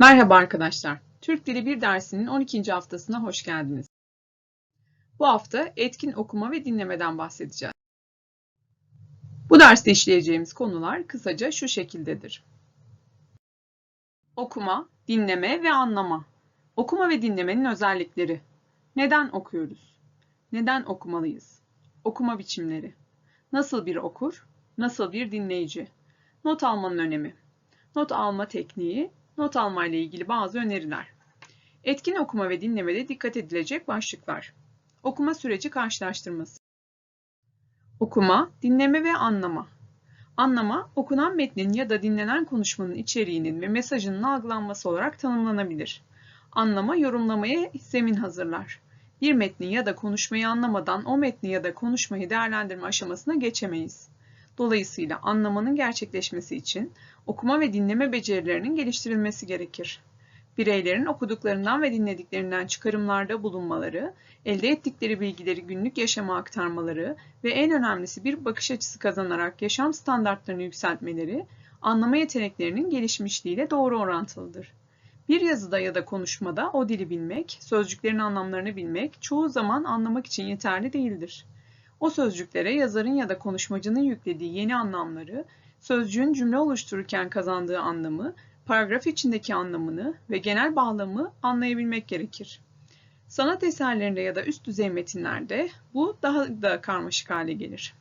Merhaba arkadaşlar. Türk Dili 1 dersinin 12. haftasına hoş geldiniz. Bu hafta etkin okuma ve dinlemeden bahsedeceğiz. Bu derste işleyeceğimiz konular kısaca şu şekildedir. Okuma, dinleme ve anlama. Okuma ve dinlemenin özellikleri. Neden okuyoruz? Neden okumalıyız? Okuma biçimleri. Nasıl bir okur? Nasıl bir dinleyici? Not almanın önemi. Not alma tekniği not alma ile ilgili bazı öneriler. Etkin okuma ve dinlemede dikkat edilecek başlıklar. Okuma süreci karşılaştırması. Okuma, dinleme ve anlama. Anlama, okunan metnin ya da dinlenen konuşmanın içeriğinin ve mesajının algılanması olarak tanımlanabilir. Anlama, yorumlamaya zemin hazırlar. Bir metni ya da konuşmayı anlamadan o metni ya da konuşmayı değerlendirme aşamasına geçemeyiz. Dolayısıyla anlamanın gerçekleşmesi için okuma ve dinleme becerilerinin geliştirilmesi gerekir. Bireylerin okuduklarından ve dinlediklerinden çıkarımlarda bulunmaları, elde ettikleri bilgileri günlük yaşama aktarmaları ve en önemlisi bir bakış açısı kazanarak yaşam standartlarını yükseltmeleri, anlama yeteneklerinin gelişmişliğiyle doğru orantılıdır. Bir yazıda ya da konuşmada o dili bilmek, sözcüklerin anlamlarını bilmek çoğu zaman anlamak için yeterli değildir. O sözcüklere yazarın ya da konuşmacının yüklediği yeni anlamları, sözcüğün cümle oluştururken kazandığı anlamı, paragraf içindeki anlamını ve genel bağlamı anlayabilmek gerekir. Sanat eserlerinde ya da üst düzey metinlerde bu daha da karmaşık hale gelir.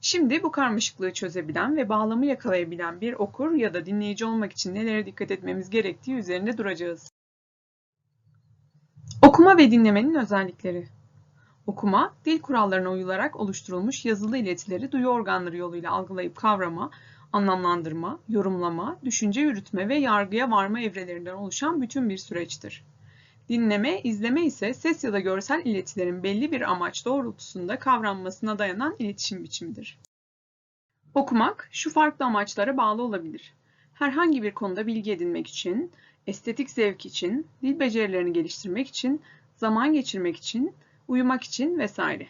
Şimdi bu karmaşıklığı çözebilen ve bağlamı yakalayabilen bir okur ya da dinleyici olmak için nelere dikkat etmemiz gerektiği üzerinde duracağız. Okuma ve dinlemenin özellikleri Okuma, dil kurallarına uyularak oluşturulmuş yazılı iletileri duyu organları yoluyla algılayıp kavrama, anlamlandırma, yorumlama, düşünce yürütme ve yargıya varma evrelerinden oluşan bütün bir süreçtir. Dinleme, izleme ise ses ya da görsel iletilerin belli bir amaç doğrultusunda kavranmasına dayanan iletişim biçimidir. Okumak, şu farklı amaçlara bağlı olabilir. Herhangi bir konuda bilgi edinmek için, estetik zevk için, dil becerilerini geliştirmek için, zaman geçirmek için, uyumak için vesaire.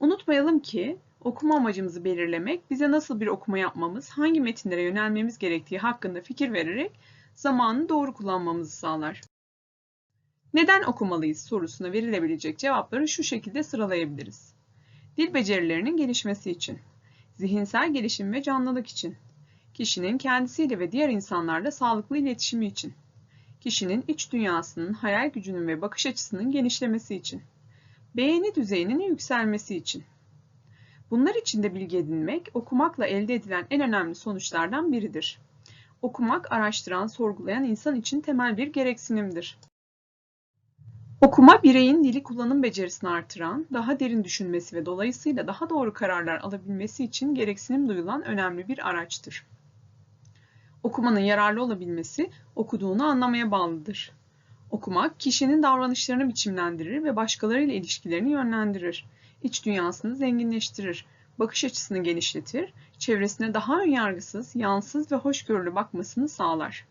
Unutmayalım ki okuma amacımızı belirlemek bize nasıl bir okuma yapmamız, hangi metinlere yönelmemiz gerektiği hakkında fikir vererek zamanı doğru kullanmamızı sağlar. Neden okumalıyız sorusuna verilebilecek cevapları şu şekilde sıralayabiliriz. Dil becerilerinin gelişmesi için, zihinsel gelişim ve canlılık için, kişinin kendisiyle ve diğer insanlarla sağlıklı iletişimi için, kişinin iç dünyasının, hayal gücünün ve bakış açısının genişlemesi için, beğeni düzeyinin yükselmesi için. Bunlar için de bilgi edinmek, okumakla elde edilen en önemli sonuçlardan biridir. Okumak, araştıran, sorgulayan insan için temel bir gereksinimdir. Okuma, bireyin dili kullanım becerisini artıran, daha derin düşünmesi ve dolayısıyla daha doğru kararlar alabilmesi için gereksinim duyulan önemli bir araçtır. Okumanın yararlı olabilmesi, okuduğunu anlamaya bağlıdır. Okumak, kişinin davranışlarını biçimlendirir ve başkalarıyla ilişkilerini yönlendirir. İç dünyasını zenginleştirir, bakış açısını genişletir, çevresine daha önyargısız, yansız ve hoşgörülü bakmasını sağlar.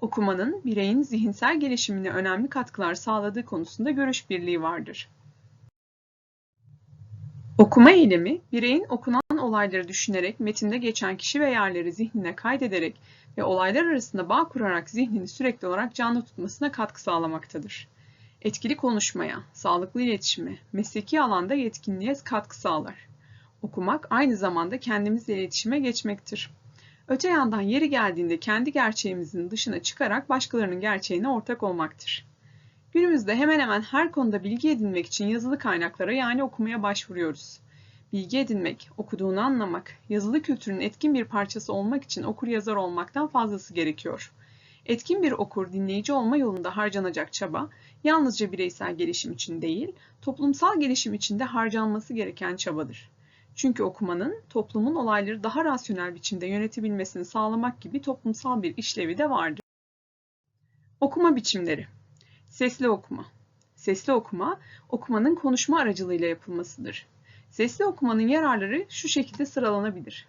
Okumanın bireyin zihinsel gelişimine önemli katkılar sağladığı konusunda görüş birliği vardır. Okuma eylemi, bireyin okunan olayları düşünerek, metinde geçen kişi ve yerleri zihnine kaydederek ve olaylar arasında bağ kurarak zihnini sürekli olarak canlı tutmasına katkı sağlamaktadır. Etkili konuşmaya, sağlıklı iletişime, mesleki alanda yetkinliğe katkı sağlar. Okumak aynı zamanda kendimizle iletişime geçmektir. Öte yandan yeri geldiğinde kendi gerçeğimizin dışına çıkarak başkalarının gerçeğine ortak olmaktır. Günümüzde hemen hemen her konuda bilgi edinmek için yazılı kaynaklara yani okumaya başvuruyoruz. Bilgi edinmek, okuduğunu anlamak, yazılı kültürün etkin bir parçası olmak için okur yazar olmaktan fazlası gerekiyor. Etkin bir okur dinleyici olma yolunda harcanacak çaba, yalnızca bireysel gelişim için değil, toplumsal gelişim için de harcanması gereken çabadır. Çünkü okumanın toplumun olayları daha rasyonel biçimde yönetebilmesini sağlamak gibi toplumsal bir işlevi de vardır. Okuma biçimleri Sesli okuma Sesli okuma, okumanın konuşma aracılığıyla yapılmasıdır. Sesli okumanın yararları şu şekilde sıralanabilir.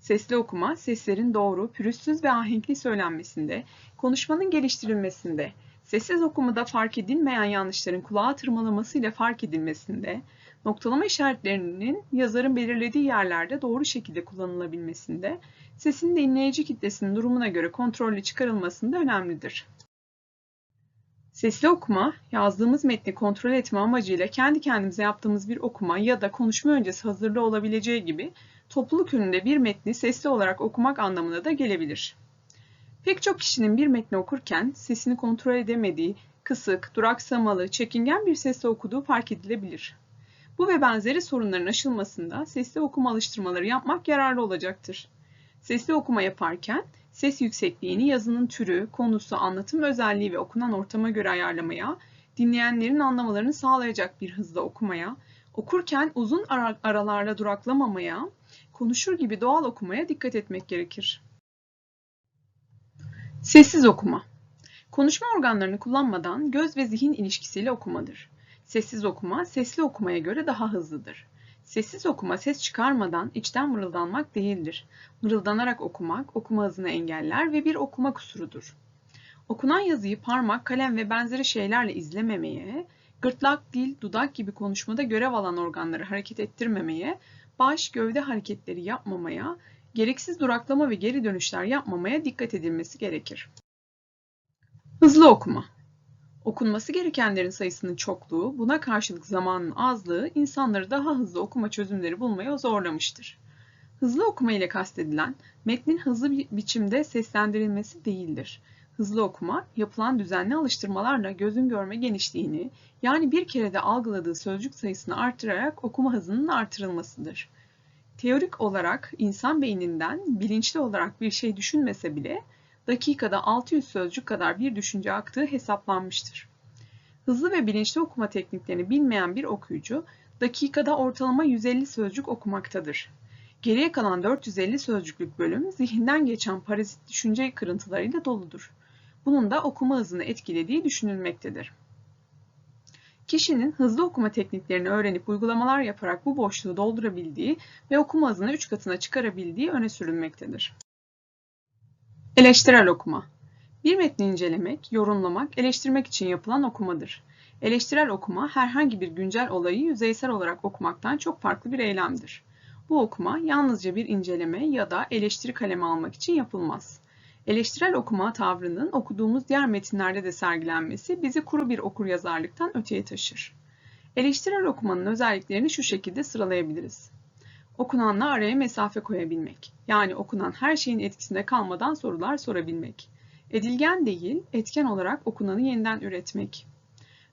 Sesli okuma, seslerin doğru, pürüzsüz ve ahenkli söylenmesinde, konuşmanın geliştirilmesinde, sessiz okumada fark edilmeyen yanlışların kulağa tırmalamasıyla fark edilmesinde, noktalama işaretlerinin yazarın belirlediği yerlerde doğru şekilde kullanılabilmesinde, sesin dinleyici kitlesinin durumuna göre kontrollü çıkarılmasında önemlidir. Sesli okuma, yazdığımız metni kontrol etme amacıyla kendi kendimize yaptığımız bir okuma ya da konuşma öncesi hazırlığı olabileceği gibi topluluk önünde bir metni sesli olarak okumak anlamına da gelebilir. Pek çok kişinin bir metni okurken sesini kontrol edemediği, kısık, duraksamalı, çekingen bir sesle okuduğu fark edilebilir. Bu ve benzeri sorunların aşılmasında sesli okuma alıştırmaları yapmak yararlı olacaktır. Sesli okuma yaparken ses yüksekliğini yazının türü, konusu, anlatım özelliği ve okunan ortama göre ayarlamaya, dinleyenlerin anlamalarını sağlayacak bir hızla okumaya, okurken uzun ara aralarla duraklamamaya, konuşur gibi doğal okumaya dikkat etmek gerekir. Sessiz okuma. Konuşma organlarını kullanmadan göz ve zihin ilişkisiyle okumadır. Sessiz okuma, sesli okumaya göre daha hızlıdır. Sessiz okuma ses çıkarmadan içten mırıldanmak değildir. Mırıldanarak okumak, okuma hızını engeller ve bir okuma kusurudur. Okunan yazıyı parmak, kalem ve benzeri şeylerle izlememeye, gırtlak, dil, dudak gibi konuşmada görev alan organları hareket ettirmemeye, baş, gövde hareketleri yapmamaya, gereksiz duraklama ve geri dönüşler yapmamaya dikkat edilmesi gerekir. Hızlı okuma. Okunması gerekenlerin sayısının çokluğu, buna karşılık zamanın azlığı insanları daha hızlı okuma çözümleri bulmaya zorlamıştır. Hızlı okuma ile kastedilen metnin hızlı bir biçimde seslendirilmesi değildir. Hızlı okuma, yapılan düzenli alıştırmalarla gözün görme genişliğini, yani bir kerede algıladığı sözcük sayısını artırarak okuma hızının artırılmasıdır. Teorik olarak insan beyninden bilinçli olarak bir şey düşünmese bile dakikada 600 sözcük kadar bir düşünce aktığı hesaplanmıştır. Hızlı ve bilinçli okuma tekniklerini bilmeyen bir okuyucu dakikada ortalama 150 sözcük okumaktadır. Geriye kalan 450 sözcüklük bölüm zihinden geçen parazit düşünce kırıntılarıyla doludur. Bunun da okuma hızını etkilediği düşünülmektedir. Kişinin hızlı okuma tekniklerini öğrenip uygulamalar yaparak bu boşluğu doldurabildiği ve okuma hızını 3 katına çıkarabildiği öne sürülmektedir. Eleştirel okuma. Bir metni incelemek, yorumlamak, eleştirmek için yapılan okumadır. Eleştirel okuma herhangi bir güncel olayı yüzeysel olarak okumaktan çok farklı bir eylemdir. Bu okuma yalnızca bir inceleme ya da eleştiri kaleme almak için yapılmaz. Eleştirel okuma tavrının okuduğumuz diğer metinlerde de sergilenmesi bizi kuru bir okuryazarlıktan öteye taşır. Eleştirel okumanın özelliklerini şu şekilde sıralayabiliriz. Okunanla araya mesafe koyabilmek. Yani okunan her şeyin etkisinde kalmadan sorular sorabilmek. Edilgen değil, etken olarak okunanı yeniden üretmek.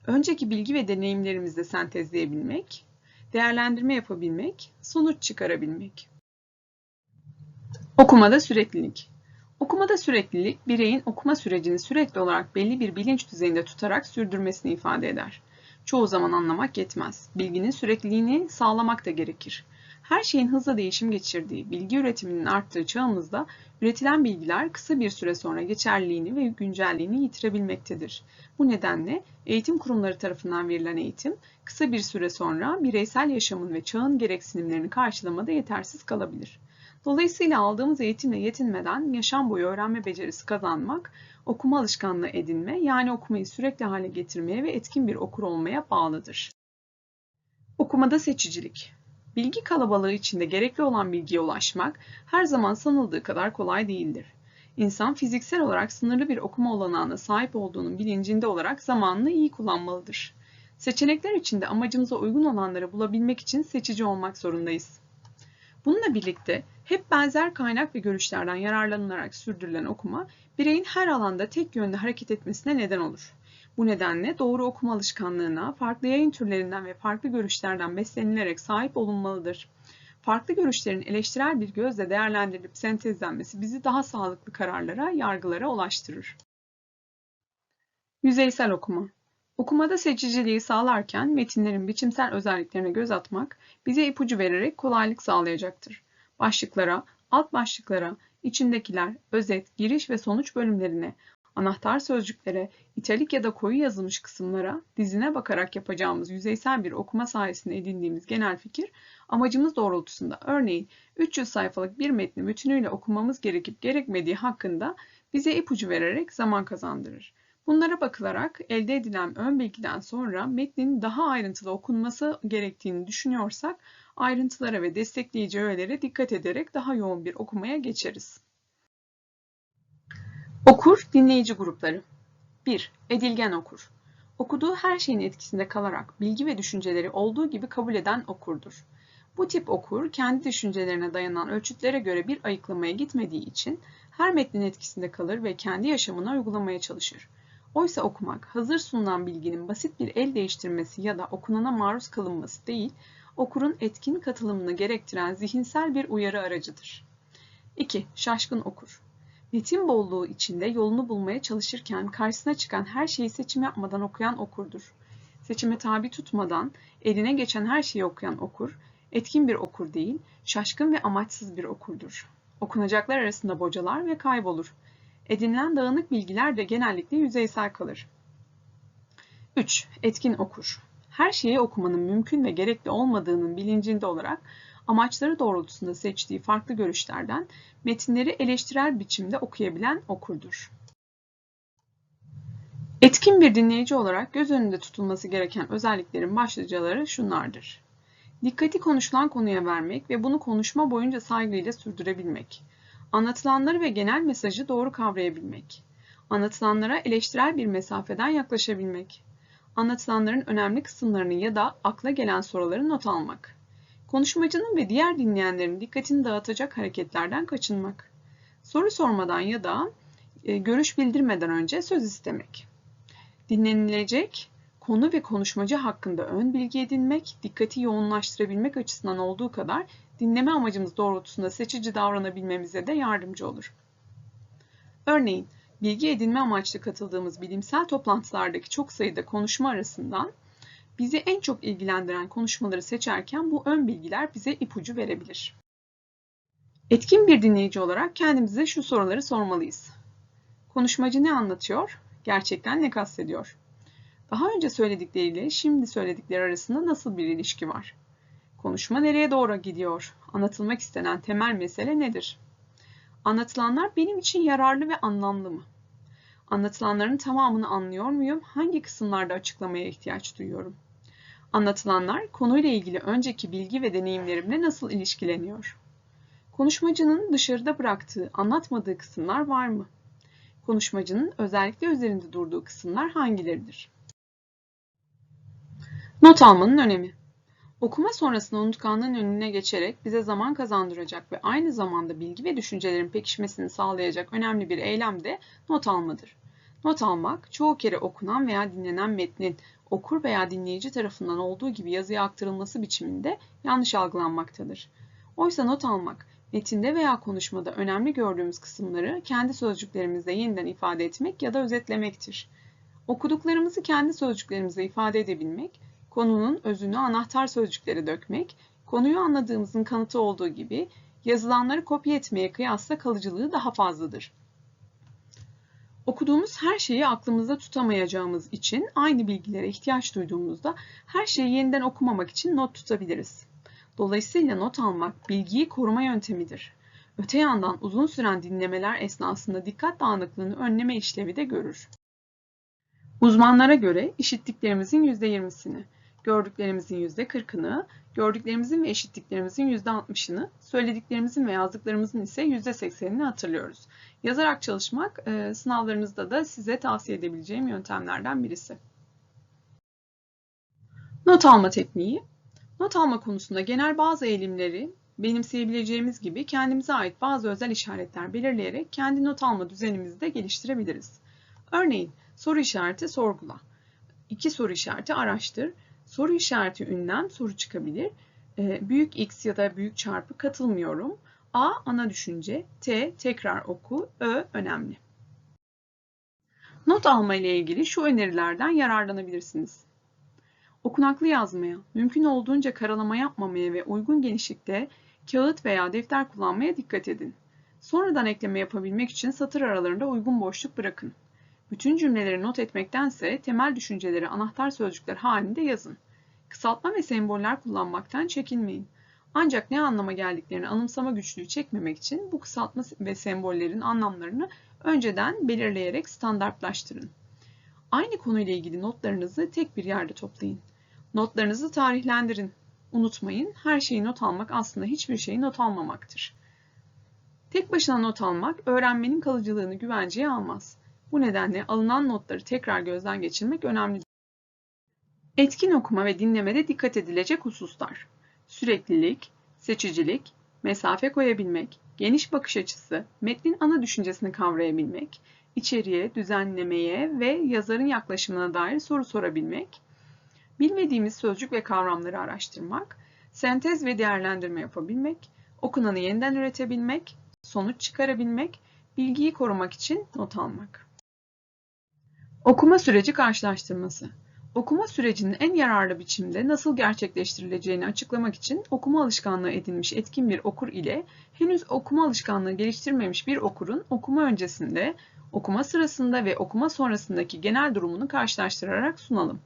Önceki bilgi ve deneyimlerimizde sentezleyebilmek, değerlendirme yapabilmek, sonuç çıkarabilmek. Okumada süreklilik. Okumada süreklilik, bireyin okuma sürecini sürekli olarak belli bir bilinç düzeyinde tutarak sürdürmesini ifade eder. Çoğu zaman anlamak yetmez. Bilginin sürekliliğini sağlamak da gerekir. Her şeyin hızla değişim geçirdiği, bilgi üretiminin arttığı çağımızda üretilen bilgiler kısa bir süre sonra geçerliliğini ve güncelliğini yitirebilmektedir. Bu nedenle eğitim kurumları tarafından verilen eğitim kısa bir süre sonra bireysel yaşamın ve çağın gereksinimlerini karşılamada yetersiz kalabilir. Dolayısıyla aldığımız eğitimle yetinmeden yaşam boyu öğrenme becerisi kazanmak, okuma alışkanlığı edinme yani okumayı sürekli hale getirmeye ve etkin bir okur olmaya bağlıdır. Okumada seçicilik Bilgi kalabalığı içinde gerekli olan bilgiye ulaşmak her zaman sanıldığı kadar kolay değildir. İnsan fiziksel olarak sınırlı bir okuma olanağına sahip olduğunun bilincinde olarak zamanını iyi kullanmalıdır. Seçenekler içinde amacımıza uygun olanları bulabilmek için seçici olmak zorundayız. Bununla birlikte hep benzer kaynak ve görüşlerden yararlanılarak sürdürülen okuma, bireyin her alanda tek yönde hareket etmesine neden olur. Bu nedenle doğru okuma alışkanlığına farklı yayın türlerinden ve farklı görüşlerden beslenilerek sahip olunmalıdır. Farklı görüşlerin eleştirel bir gözle değerlendirilip sentezlenmesi bizi daha sağlıklı kararlara, yargılara ulaştırır. Yüzeysel okuma Okumada seçiciliği sağlarken metinlerin biçimsel özelliklerine göz atmak bize ipucu vererek kolaylık sağlayacaktır. Başlıklara, alt başlıklara, içindekiler, özet, giriş ve sonuç bölümlerine, anahtar sözcüklere, italik ya da koyu yazılmış kısımlara dizine bakarak yapacağımız yüzeysel bir okuma sayesinde edindiğimiz genel fikir, amacımız doğrultusunda örneğin 300 sayfalık bir metni bütünüyle okumamız gerekip gerekmediği hakkında bize ipucu vererek zaman kazandırır. Bunlara bakılarak elde edilen ön bilgiden sonra metnin daha ayrıntılı okunması gerektiğini düşünüyorsak ayrıntılara ve destekleyici öğelere dikkat ederek daha yoğun bir okumaya geçeriz. Okur, dinleyici grupları 1. Edilgen okur. Okuduğu her şeyin etkisinde kalarak bilgi ve düşünceleri olduğu gibi kabul eden okurdur. Bu tip okur, kendi düşüncelerine dayanan ölçütlere göre bir ayıklamaya gitmediği için her metnin etkisinde kalır ve kendi yaşamına uygulamaya çalışır. Oysa okumak, hazır sunulan bilginin basit bir el değiştirmesi ya da okunana maruz kalınması değil, okurun etkin katılımını gerektiren zihinsel bir uyarı aracıdır. 2. Şaşkın okur. Metin bolluğu içinde yolunu bulmaya çalışırken karşısına çıkan her şeyi seçim yapmadan okuyan okurdur. Seçime tabi tutmadan eline geçen her şeyi okuyan okur, etkin bir okur değil, şaşkın ve amaçsız bir okurdur. Okunacaklar arasında bocalar ve kaybolur. Edinilen dağınık bilgiler de genellikle yüzeysel kalır. 3. Etkin okur. Her şeyi okumanın mümkün ve gerekli olmadığının bilincinde olarak amaçları doğrultusunda seçtiği farklı görüşlerden metinleri eleştirel biçimde okuyabilen okurdur. Etkin bir dinleyici olarak göz önünde tutulması gereken özelliklerin başlıcaları şunlardır. Dikkati konuşulan konuya vermek ve bunu konuşma boyunca saygıyla sürdürebilmek. Anlatılanları ve genel mesajı doğru kavrayabilmek. Anlatılanlara eleştirel bir mesafeden yaklaşabilmek. Anlatılanların önemli kısımlarını ya da akla gelen soruları not almak. Konuşmacının ve diğer dinleyenlerin dikkatini dağıtacak hareketlerden kaçınmak. Soru sormadan ya da e, görüş bildirmeden önce söz istemek. Dinlenilecek konu ve konuşmacı hakkında ön bilgi edinmek, dikkati yoğunlaştırabilmek açısından olduğu kadar dinleme amacımız doğrultusunda seçici davranabilmemize de yardımcı olur. Örneğin, bilgi edinme amaçlı katıldığımız bilimsel toplantılardaki çok sayıda konuşma arasından bizi en çok ilgilendiren konuşmaları seçerken bu ön bilgiler bize ipucu verebilir. Etkin bir dinleyici olarak kendimize şu soruları sormalıyız. Konuşmacı ne anlatıyor? Gerçekten ne kastediyor? Daha önce söyledikleriyle şimdi söyledikleri arasında nasıl bir ilişki var? Konuşma nereye doğru gidiyor? Anlatılmak istenen temel mesele nedir? Anlatılanlar benim için yararlı ve anlamlı mı? Anlatılanların tamamını anlıyor muyum? Hangi kısımlarda açıklamaya ihtiyaç duyuyorum? Anlatılanlar konuyla ilgili önceki bilgi ve deneyimlerimle nasıl ilişkileniyor? Konuşmacının dışarıda bıraktığı, anlatmadığı kısımlar var mı? Konuşmacının özellikle üzerinde durduğu kısımlar hangileridir? Not almanın önemi. Okuma sonrasında unutkanlığın önüne geçerek bize zaman kazandıracak ve aynı zamanda bilgi ve düşüncelerin pekişmesini sağlayacak önemli bir eylem de not almadır. Not almak, çoğu kere okunan veya dinlenen metnin okur veya dinleyici tarafından olduğu gibi yazıya aktarılması biçiminde yanlış algılanmaktadır. Oysa not almak, metinde veya konuşmada önemli gördüğümüz kısımları kendi sözcüklerimizde yeniden ifade etmek ya da özetlemektir. Okuduklarımızı kendi sözcüklerimizde ifade edebilmek, konunun özünü anahtar sözcüklere dökmek, konuyu anladığımızın kanıtı olduğu gibi yazılanları kopya etmeye kıyasla kalıcılığı daha fazladır. Okuduğumuz her şeyi aklımızda tutamayacağımız için aynı bilgilere ihtiyaç duyduğumuzda her şeyi yeniden okumamak için not tutabiliriz. Dolayısıyla not almak bilgiyi koruma yöntemidir. Öte yandan uzun süren dinlemeler esnasında dikkat dağınıklığını önleme işlevi de görür. Uzmanlara göre işittiklerimizin %20'sini, gördüklerimizin %40'ını, gördüklerimizin ve işittiklerimizin %60'ını, söylediklerimizin ve yazdıklarımızın ise %80'ini hatırlıyoruz. Yazarak çalışmak e, sınavlarınızda da size tavsiye edebileceğim yöntemlerden birisi. Not alma tekniği. Not alma konusunda genel bazı eğilimleri benimseyebileceğimiz gibi kendimize ait bazı özel işaretler belirleyerek kendi not alma düzenimizi de geliştirebiliriz. Örneğin soru işareti sorgula. İki soru işareti araştır. Soru işareti ünlem soru çıkabilir. E, büyük X ya da büyük çarpı katılmıyorum. A ana düşünce, T tekrar oku, Ö önemli. Not alma ile ilgili şu önerilerden yararlanabilirsiniz. Okunaklı yazmaya, mümkün olduğunca karalama yapmamaya ve uygun genişlikte kağıt veya defter kullanmaya dikkat edin. Sonradan ekleme yapabilmek için satır aralarında uygun boşluk bırakın. Bütün cümleleri not etmektense temel düşünceleri anahtar sözcükler halinde yazın. Kısaltma ve semboller kullanmaktan çekinmeyin. Ancak ne anlama geldiklerini anımsama güçlüğü çekmemek için bu kısaltma ve sembollerin anlamlarını önceden belirleyerek standartlaştırın. Aynı konuyla ilgili notlarınızı tek bir yerde toplayın. Notlarınızı tarihlendirin. Unutmayın, her şeyi not almak aslında hiçbir şeyi not almamaktır. Tek başına not almak öğrenmenin kalıcılığını güvenceye almaz. Bu nedenle alınan notları tekrar gözden geçirmek önemlidir. Etkin okuma ve dinlemede dikkat edilecek hususlar. Süreklilik, seçicilik, mesafe koyabilmek, geniş bakış açısı, metnin ana düşüncesini kavrayabilmek, içeriğe, düzenlemeye ve yazarın yaklaşımına dair soru sorabilmek, bilmediğimiz sözcük ve kavramları araştırmak, sentez ve değerlendirme yapabilmek, okunanı yeniden üretebilmek, sonuç çıkarabilmek, bilgiyi korumak için not almak. Okuma süreci karşılaştırması. Okuma sürecinin en yararlı biçimde nasıl gerçekleştirileceğini açıklamak için okuma alışkanlığı edinmiş etkin bir okur ile henüz okuma alışkanlığı geliştirmemiş bir okurun okuma öncesinde, okuma sırasında ve okuma sonrasındaki genel durumunu karşılaştırarak sunalım.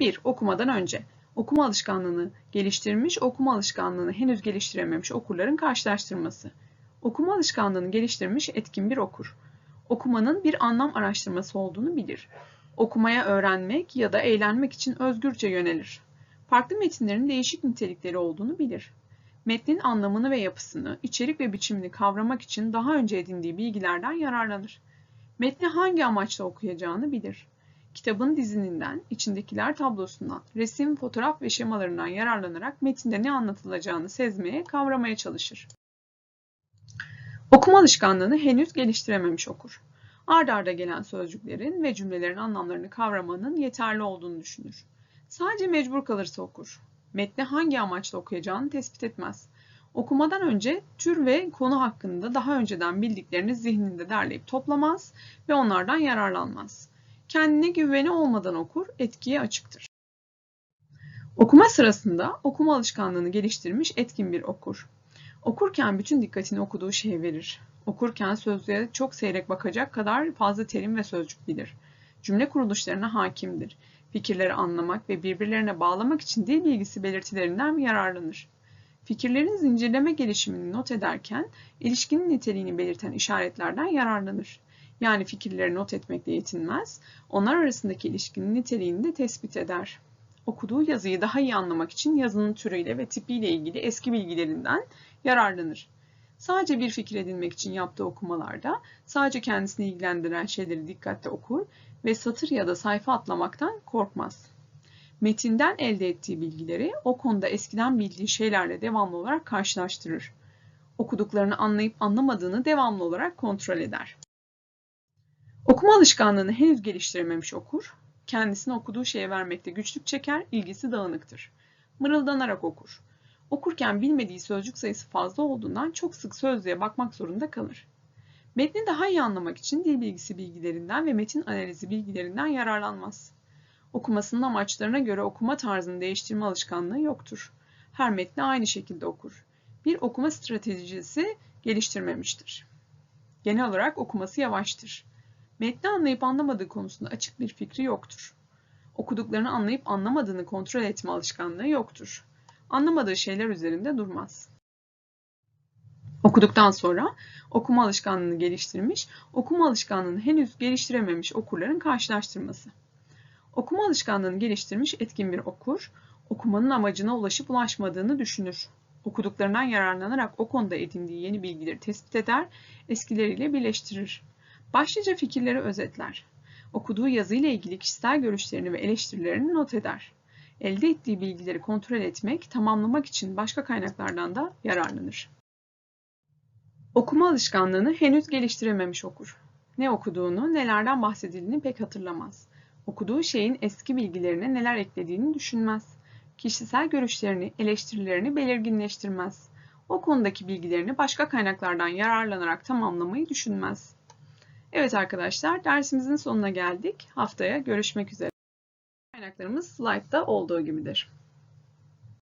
1. Okumadan önce. Okuma alışkanlığını geliştirmiş, okuma alışkanlığını henüz geliştirememiş okurların karşılaştırması. Okuma alışkanlığını geliştirmiş etkin bir okur. Okumanın bir anlam araştırması olduğunu bilir. Okumaya öğrenmek ya da eğlenmek için özgürce yönelir. Farklı metinlerin değişik nitelikleri olduğunu bilir. Metnin anlamını ve yapısını, içerik ve biçimini kavramak için daha önce edindiği bilgilerden yararlanır. Metni hangi amaçla okuyacağını bilir. Kitabın dizininden, içindekiler tablosundan, resim, fotoğraf ve şemalarından yararlanarak metinde ne anlatılacağını sezmeye, kavramaya çalışır. Okuma alışkanlığını henüz geliştirememiş okur. Ard arda gelen sözcüklerin ve cümlelerin anlamlarını kavramanın yeterli olduğunu düşünür. Sadece mecbur kalırsa okur. Metni hangi amaçla okuyacağını tespit etmez. Okumadan önce tür ve konu hakkında daha önceden bildiklerini zihninde derleyip toplamaz ve onlardan yararlanmaz. Kendine güveni olmadan okur, etkiye açıktır. Okuma sırasında okuma alışkanlığını geliştirmiş etkin bir okur. Okurken bütün dikkatini okuduğu şeye verir. Okurken sözlüğe çok seyrek bakacak kadar fazla terim ve sözcük bilir. Cümle kuruluşlarına hakimdir. Fikirleri anlamak ve birbirlerine bağlamak için dil bilgisi belirtilerinden yararlanır. Fikirlerin zincirleme gelişimini not ederken ilişkinin niteliğini belirten işaretlerden yararlanır. Yani fikirleri not etmekle yetinmez, onlar arasındaki ilişkinin niteliğini de tespit eder. Okuduğu yazıyı daha iyi anlamak için yazının türüyle ve tipiyle ilgili eski bilgilerinden yararlanır. Sadece bir fikir edinmek için yaptığı okumalarda sadece kendisini ilgilendiren şeyleri dikkatle okur ve satır ya da sayfa atlamaktan korkmaz. Metinden elde ettiği bilgileri o konuda eskiden bildiği şeylerle devamlı olarak karşılaştırır. Okuduklarını anlayıp anlamadığını devamlı olarak kontrol eder. Okuma alışkanlığını henüz geliştirememiş okur, kendisini okuduğu şeye vermekte güçlük çeker, ilgisi dağınıktır. Mırıldanarak okur. Okurken bilmediği sözcük sayısı fazla olduğundan çok sık sözlüğe bakmak zorunda kalır. Metni daha iyi anlamak için dil bilgisi bilgilerinden ve metin analizi bilgilerinden yararlanmaz. Okumasının amaçlarına göre okuma tarzını değiştirme alışkanlığı yoktur. Her metni aynı şekilde okur. Bir okuma stratejisi geliştirmemiştir. Genel olarak okuması yavaştır. Metni anlayıp anlamadığı konusunda açık bir fikri yoktur. Okuduklarını anlayıp anlamadığını kontrol etme alışkanlığı yoktur. Anlamadığı şeyler üzerinde durmaz. Okuduktan sonra okuma alışkanlığını geliştirmiş, okuma alışkanlığını henüz geliştirememiş okurların karşılaştırması. Okuma alışkanlığını geliştirmiş etkin bir okur, okumanın amacına ulaşıp ulaşmadığını düşünür. Okuduklarından yararlanarak o konuda edindiği yeni bilgileri tespit eder, eskileriyle birleştirir. Başlıca fikirleri özetler. Okuduğu yazıyla ilgili kişisel görüşlerini ve eleştirilerini not eder. Elde ettiği bilgileri kontrol etmek, tamamlamak için başka kaynaklardan da yararlanır. Okuma alışkanlığını henüz geliştirememiş okur. Ne okuduğunu, nelerden bahsedildiğini pek hatırlamaz. Okuduğu şeyin eski bilgilerine neler eklediğini düşünmez. Kişisel görüşlerini, eleştirilerini belirginleştirmez. O konudaki bilgilerini başka kaynaklardan yararlanarak tamamlamayı düşünmez. Evet arkadaşlar, dersimizin sonuna geldik. Haftaya görüşmek üzere. Kaynaklarımız slaytta olduğu gibidir.